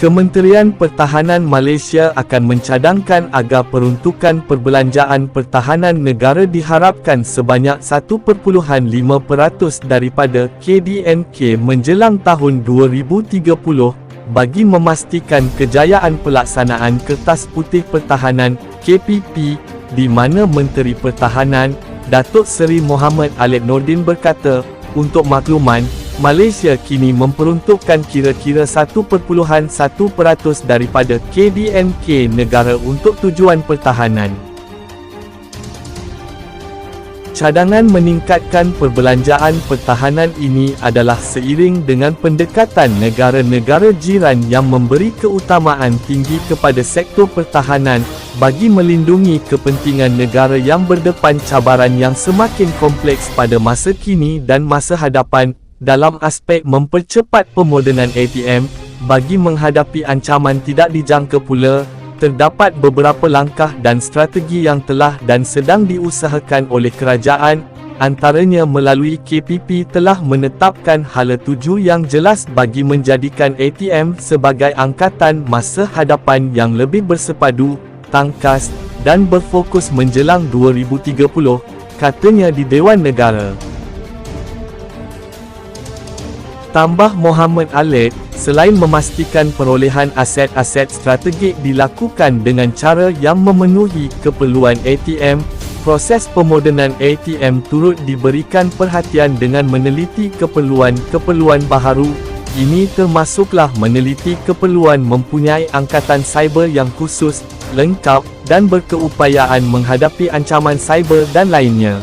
Kementerian Pertahanan Malaysia akan mencadangkan agar peruntukan perbelanjaan pertahanan negara diharapkan sebanyak 1.5% daripada KDNK menjelang tahun 2030 bagi memastikan kejayaan pelaksanaan Kertas Putih Pertahanan KPP di mana Menteri Pertahanan Datuk Seri Mohamed Alip Nordin berkata, untuk makluman, Malaysia kini memperuntukkan kira-kira 1.1% daripada KDNK negara untuk tujuan pertahanan. Cadangan meningkatkan perbelanjaan pertahanan ini adalah seiring dengan pendekatan negara-negara jiran yang memberi keutamaan tinggi kepada sektor pertahanan bagi melindungi kepentingan negara yang berdepan cabaran yang semakin kompleks pada masa kini dan masa hadapan dalam aspek mempercepat pemodenan ATM bagi menghadapi ancaman tidak dijangka pula terdapat beberapa langkah dan strategi yang telah dan sedang diusahakan oleh kerajaan, antaranya melalui KPP telah menetapkan hala tuju yang jelas bagi menjadikan ATM sebagai angkatan masa hadapan yang lebih bersepadu, tangkas, dan berfokus menjelang 2030, katanya di Dewan Negara. Tambah Muhammad Alid, selain memastikan perolehan aset-aset strategik dilakukan dengan cara yang memenuhi keperluan ATM, proses pemodenan ATM turut diberikan perhatian dengan meneliti keperluan-keperluan baharu. Ini termasuklah meneliti keperluan mempunyai angkatan cyber yang khusus, lengkap, dan berkeupayaan menghadapi ancaman cyber dan lainnya.